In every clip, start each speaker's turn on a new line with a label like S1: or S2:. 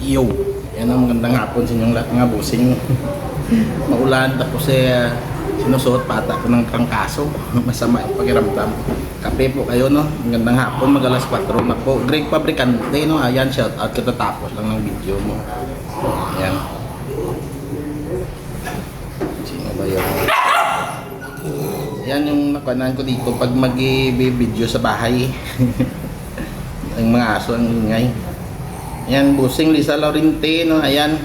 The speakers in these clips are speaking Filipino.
S1: Yo, yan ang magandang hapon sa inyong lahat mga busing. Maulan tapos eh sinusuot pa ata ko ng trangkaso. Masama yung pakiramdam. Kape po kayo no. Magandang hapon, mag alas 4 na po. Greg Fabricante no. Ayan, shout out katatapos lang ng video mo. Ayan. Sino ba yun? Yan yung nakuanan ko dito pag mag-video sa bahay. ang mga aso ang ingay. Yan, busing Lisa Laurente, no? Ayan.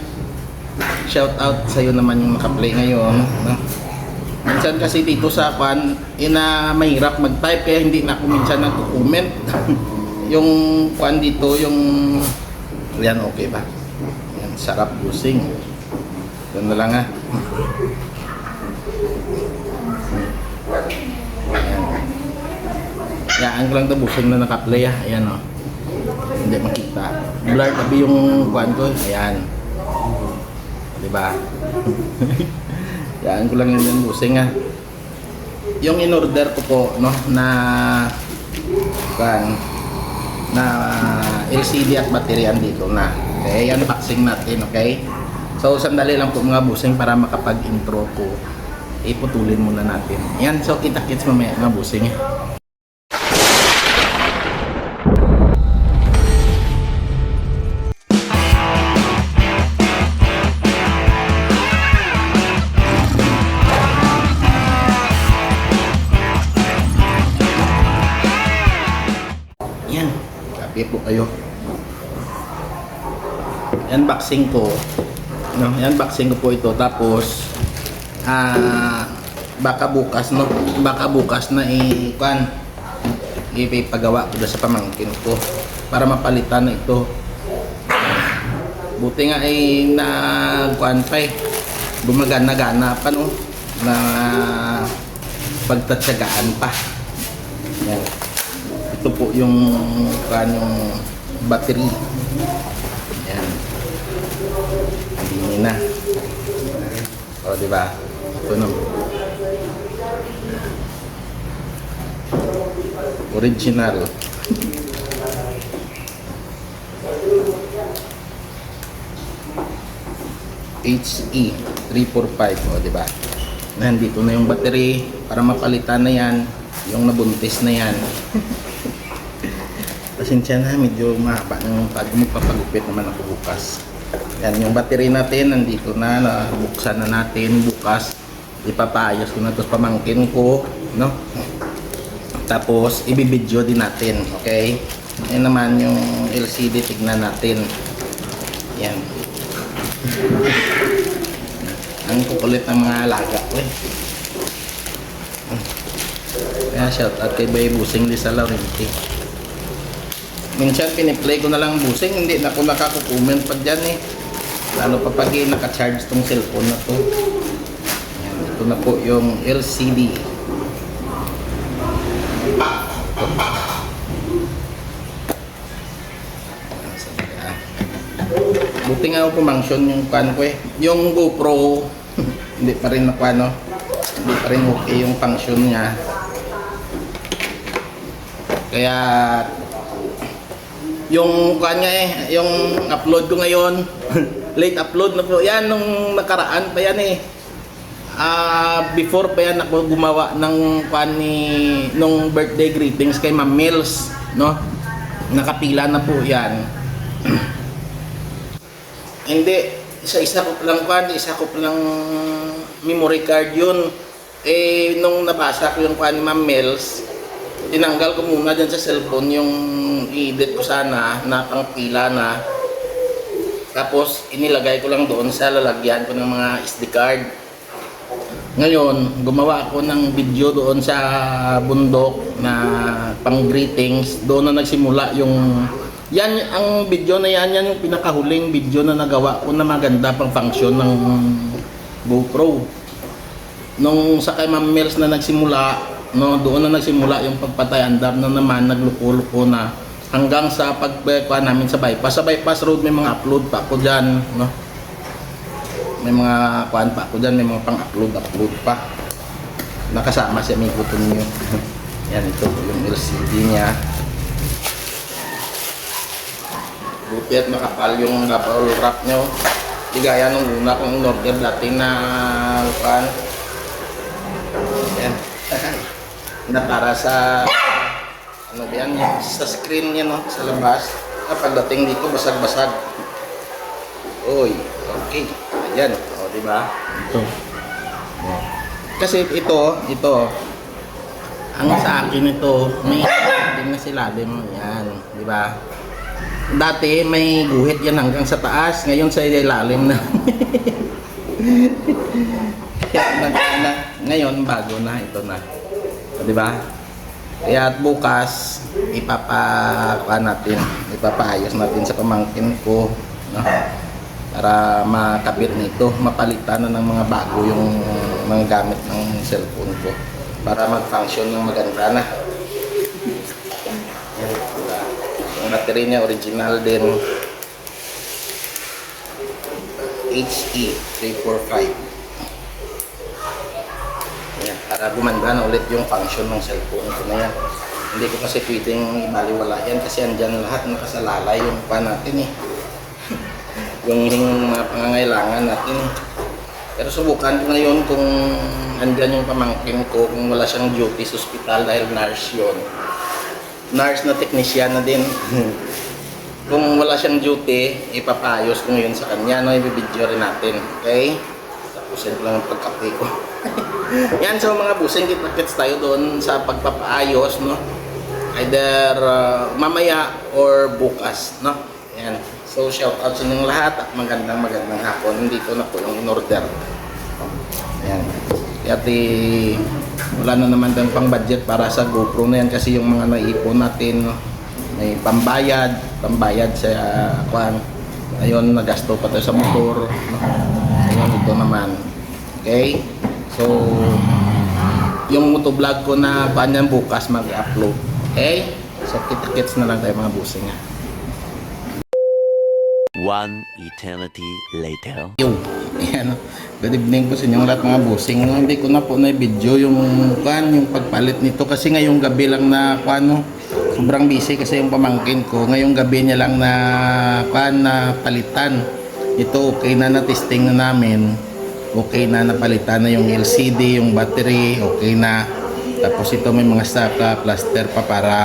S1: Shout out sa iyo naman yung naka-play ngayon, no? Minsan kasi dito sa kwan, ina mahirap mag-type kaya hindi na ako minsan nagko-comment. yung kwan dito, yung yan okay ba? Yan, sarap busing. Yan na lang ha. Yan. Yan, lang to busing na naka-play ha. Ayan o. Hindi makita. Blur tabi yung kwan ko. Ayan. Diba? Yan ko lang yun yung busing ha. Yung in-order ko po, no, na kwan, na LCD at battery andito na. Okay, unboxing natin, okay? So, sandali lang po mga busing para makapag-intro ko. Iputulin muna natin. Yan, so kita-kits mamaya mga busing. Unboxing ko. No, unboxing ko po ito. Tapos, ah, baka bukas, no? Baka bukas na i-kan, ipipagawa ko doon sa pamangkin ko para mapalitan na ito. Buti nga ay na kuan pa eh. Gumagana-gana pa no na pagtatsagaan pa. Yan. Ito po yung kuan yung battery. Yan. Hindi na. O, di ba? No. Original. HE 345 o di ba? Nandito na yung battery para mapalitan na yan yung nabuntis na yan. Pasensya na, medyo mahaba ng pag magpapagupit naman ako bukas. Yan, yung battery natin nandito na, nabuksan na natin bukas. Ipapayos ko na sa pamangkin ko, no? Tapos, ibibidyo din natin, okay? Yan naman yung LCD, tignan natin. Yan. Ang kukulit ng mga alaga ko eh. Kaya shout out kay Bay Busing Lisa Laurenti. Minsan piniplay ko na lang busing, hindi na ako nakakukomment pa dyan eh. Lalo pa pag naka-charge tong cellphone na to. Yan, ito na po yung LCD. Buti nga ako pumangsyon yung kan ko eh. Yung GoPro, hindi pa rin nakuha no. Hindi pa rin okay yung function niya. Kaya yung kan eh, yung upload ko ngayon, late upload na po. Yan nung nakaraan pa yan eh. Ah, before pa yan ako gumawa ng kan ni nung birthday greetings kay Ma'am Mills, no? Nakapila na po yan. Hindi, isa-isa ko palang kwan, isa ko palang memory card yun. Eh, nung nabasa ko yung kwan ni Ma'am Mels, tinanggal ko muna dyan sa cellphone yung i-edit ko sana na pangpila na. Tapos, inilagay ko lang doon sa lalagyan ko ng mga SD card. Ngayon, gumawa ako ng video doon sa bundok na pang greetings. Doon na nagsimula yung yan ang video na yan, yan yung pinakahuling video na nagawa ko na maganda pang function ng GoPro. Nung sa kay Ma'am Mels na nagsimula, no, doon na nagsimula yung pagpatay andar na naman nagluko-luko na hanggang sa pagkuha namin sa bypass. Sa bypass road may mga upload pa ako dyan, no. May mga kuan pa ako dyan, may mga pang-upload, upload pa. Nakasama si amigo to ninyo. yan ito yung LCD niya. Buti at makapal yung bubble wrap nyo. Di gaya nung una kong in-order dati na pan. Yan. na para sa ano ba yan, sa screen niya no, sa labas. Ah, pagdating dito, basag-basag. Uy, okay. Ayan, o, di ba?
S2: Ito.
S1: Kasi ito, ito, ang sa akin ito, may din na silalim. Yan, di ba? Dati may guhit yan hanggang sa taas, ngayon sa ilalim na. Kaya nag- na, ngayon bago na ito na. O, di ba? Kaya at bukas ipapa natin, ipapaayos natin sa pamangkin ko, no? Para makabit nito, mapalitan na ng mga bago yung mga gamit ng cellphone ko para mag-function ng maganda na. Yung battery niya original din. E HE345. Para gumanda na ulit yung function ng cellphone ko na yan. Hindi ko kasi pwedeng ibaliwala yan kasi andyan lahat nakasalalay yung pa natin eh. yung mga pangangailangan natin eh. Pero subukan ko ngayon kung andyan yung pamangkin ko, kung wala siyang duty sa ospital dahil nurse yun. Nurse na technician na din. kung wala siyang duty, ipapayos ko ngayon sa kanya, no? Ibibidyo rin natin. Okay? Tapusin ko lang ang pagkape ko. Yan, so mga busing, kita-kits tayo doon sa pagpapaayos, no? Either uh, mamaya or bukas, no? Yan. So, shout out sa inyong lahat at magandang magandang hapon. Hindi ko na po yung in-order. Yan. Kaya ti, wala na naman din pang budget para sa GoPro na yan kasi yung mga naipon natin, no? may pambayad, pambayad sa kwan. Ayun, nagasto pa tayo sa motor. No? Ayun, ito naman. Okay? So, yung motovlog ko na kanyan bukas mag-upload. Okay? So, kita-kits na lang tayo mga busing. Ha?
S3: One eternity later.
S1: Yo, ayan. Good evening po sa inyong lahat mga busing. No, hindi ko na po na video yung kan yung pagpalit nito kasi ngayong gabi lang na ano, sobrang busy kasi yung pamangkin ko. Ngayong gabi niya lang na kan na palitan. Ito okay na na testing na namin. Okay na napalitan na yung LCD, yung battery, okay na. Tapos ito may mga saka plaster pa para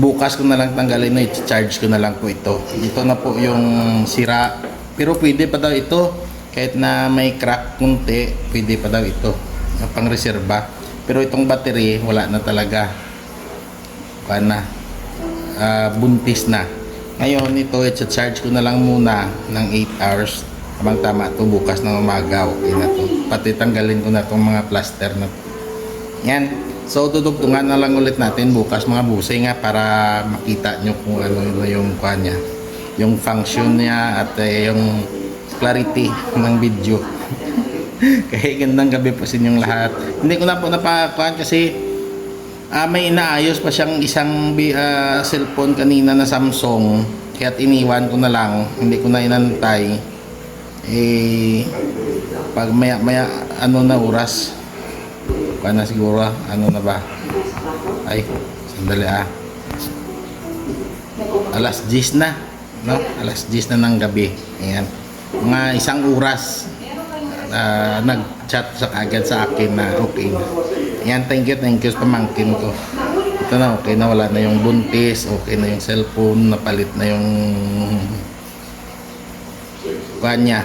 S1: bukas ko na lang tanggalin na i-charge ko na lang po ito. Ito na po yung sira. Pero pwede pa daw ito. Kahit na may crack kunti pwede pa daw ito. Pang reserba. Pero itong battery wala na talaga. Kuha na. Ah, buntis na. Ngayon ito i-charge ko na lang muna ng 8 hours habang tama to bukas ng umaga okay na to pati tanggalin ko na itong mga plaster na to yan. So, tutugtungan na lang ulit natin bukas mga busay nga para makita nyo kung ano yun yung kuha niya. Yung function niya at eh, yung clarity ng video. Kaya gandang gabi po sa inyong lahat. Hindi ko na po napakuhan kasi ah, may inaayos pa siyang isang ah, cellphone kanina na Samsung. Kaya iniwan ko na lang. Hindi ko na inantay. Eh, pag maya, maya ano na oras, Kuha na siguro ano na ba? Ay, sandali ah. Alas 10 na. No? Alas 10 na ng gabi. Ayan. Mga isang oras ah, nag-chat sa kagad sa akin na okay na. Ayan, thank you, thank you sa pamangkin ko. Ito na, okay na, wala na yung buntis, okay na yung cellphone, napalit na yung kuha niya,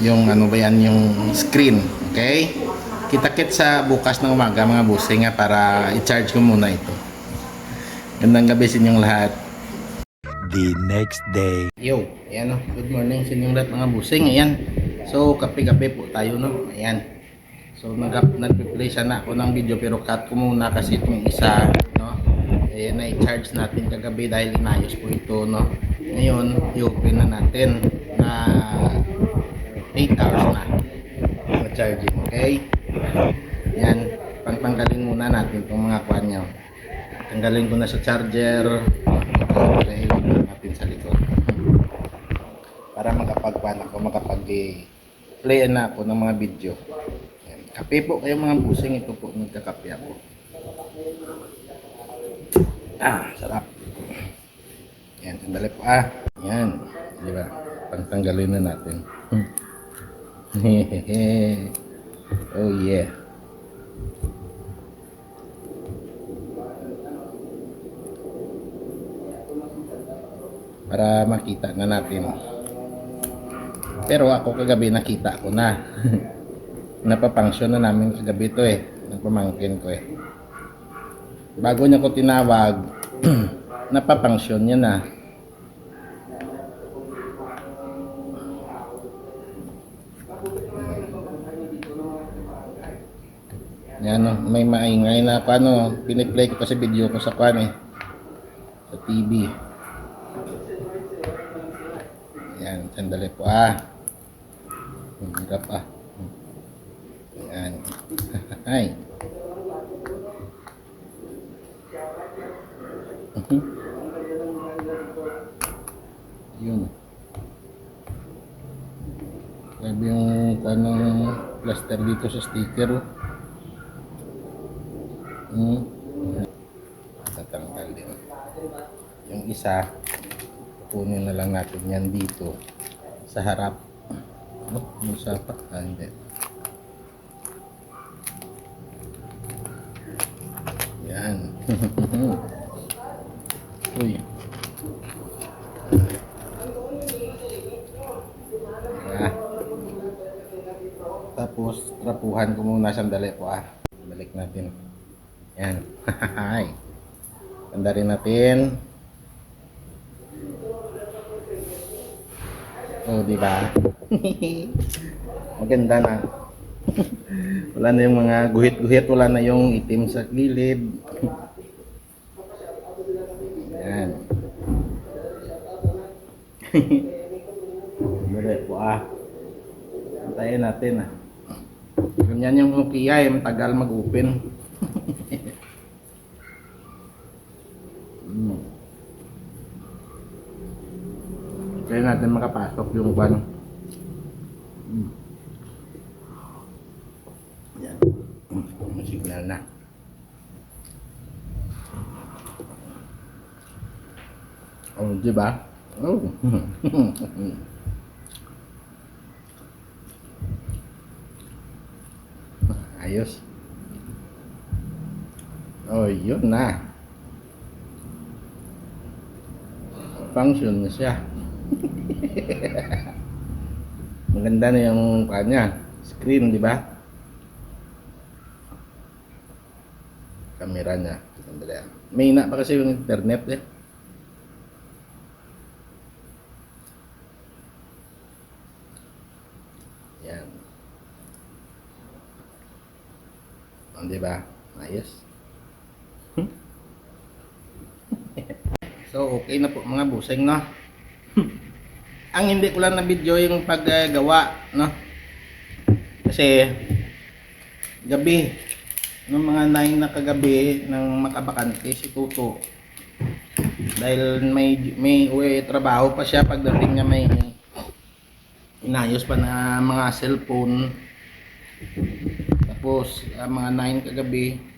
S1: yung ano ba yan, yung screen, okay? Kita-kit sa bukas ng umaga mga busing nga para i-charge ko muna ito. Gandang gabi sa inyong lahat.
S3: The next day.
S1: Yo, ayan o. Good morning sa inyong lahat mga busing. Ayan. So, kape-kape po tayo no. Ayan. So, nag nag-play sana ako ng video pero cut ko muna kasi itong isa, no. Ayan, na-charge natin kagabi dahil inayos po ito, no. Ngayon, i-open na natin na 8 hours na na charging, okay? Yan, pangtanggalin muna natin itong mga kwan nyo. Tanggalin ko na sa charger. Tanggalin natin sa likod. Para makapagpan ako, makapag-play na ako ng mga video. Kape po kayo mga busing. Ito po, nagkakape ako. Ah, sarap. Yan, sandali po. Ah, yan. Di ba? Pantanggalin na natin. oh yeah. Para makita na natin. Pero ako kagabi nakita ko na. Napapunction na namin kagabi to eh. Nagpamangkin ko eh. Bago niya ko tinawag, napapunction niya na. Yan no, may maingay na ako ano, piniplay ko pa sa video ko sa kwan eh. Sa TV. Yan, sandali po ah. Hirap ah. Yan. Ay. Yun. Grabe yung kanong plaster dito sa sticker. oh. Hmm. Tatanggal din. Yung isa, kunin na lang natin yan dito sa harap. Oh, yung isa pa. Ah, hindi. Yan. Uy. Ah. Tapos, trapuhan ko muna sandali po ah. Balik natin. Yan. Hay. Tanda rin natin. Oh, di ba? Maganda na. wala na yung mga guhit-guhit, wala na yung itim sa gilid. Yan. Dali po ah. Antayin natin ah. Ganyan yung Nokia eh, matagal mag-open. Natin makapasok yung kwan. Yan. May signal na. Oh, di ba? Oh. Ayos. Oh, yun na. Function na siya. Maganda na yung kanya. Screen, di ba? Camera niya. Ah. May na pa kasi yung internet eh. Yan. Oh, di ba? Ayos. Hmm? so, okay na po mga busing, no? Ang hindi ko lang na video yung paggawa, no? Kasi, gabi, ng mga 9 na kagabi ng makabakante si Tuto. Dahil may may uwi trabaho pa siya pagdating niya may inayos pa na mga cellphone. Tapos ah, mga 9 kagabi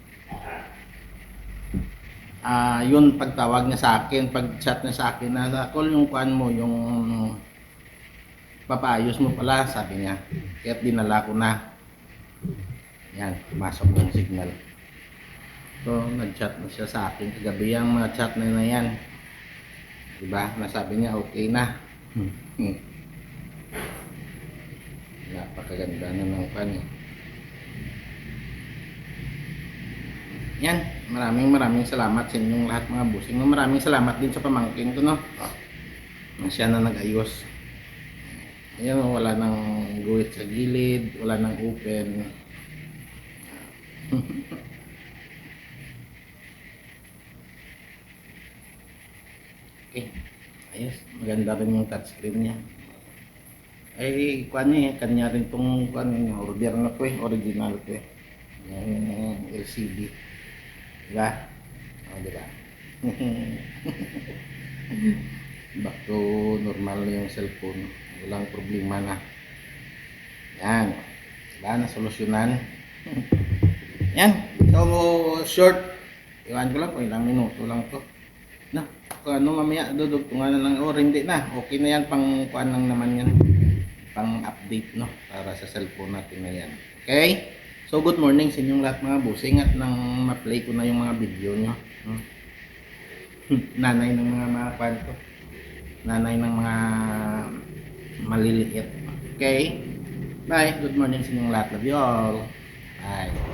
S1: ah yun pagtawag niya sa akin, pag-chat niya sa akin na call yung kuan mo, yung papayos mo pala, sabi niya. Kaya dinala ko na. Yan, pumasok yung signal. So, nag-chat na siya sa akin kagabi ang mga chat na na yan. Diba? Nasabi niya okay na. Hmm. Napakaganda na ng pan eh. Yan, maraming maraming salamat sa inyong lahat mga busing. Maraming salamat din sa pamangkin ko, no? Na siya na nag-ayos. Ayan, wala nang guhit sa gilid, wala nang open. okay, ayos. Maganda rin yung touchscreen niya. Ay, kuan niya, eh, kanya rin tong kuan niya, order na ko eh, original ko eh. Yung LCD. Diba? O, diba? Back to normal na yung cellphone. Walang problema na. Yan. Diba? Nasolusyonan. Yan. So, short. Iwan ko lang kung ilang minuto lang to. Na, kung ano mamaya, dudugtungan na lang. O, hindi na. Okay na yan. Pang kuan lang naman yan. Pang update, no? Para sa cellphone natin na yan. Okay? So, good morning sa inyong lahat mga busing at nang ma-play ko na yung mga video nyo. Hmm? Nanay ng mga mga kwan ko. Nanay ng mga maliliit. Okay? Bye. Good morning sa inyong lahat. Love you all. Bye.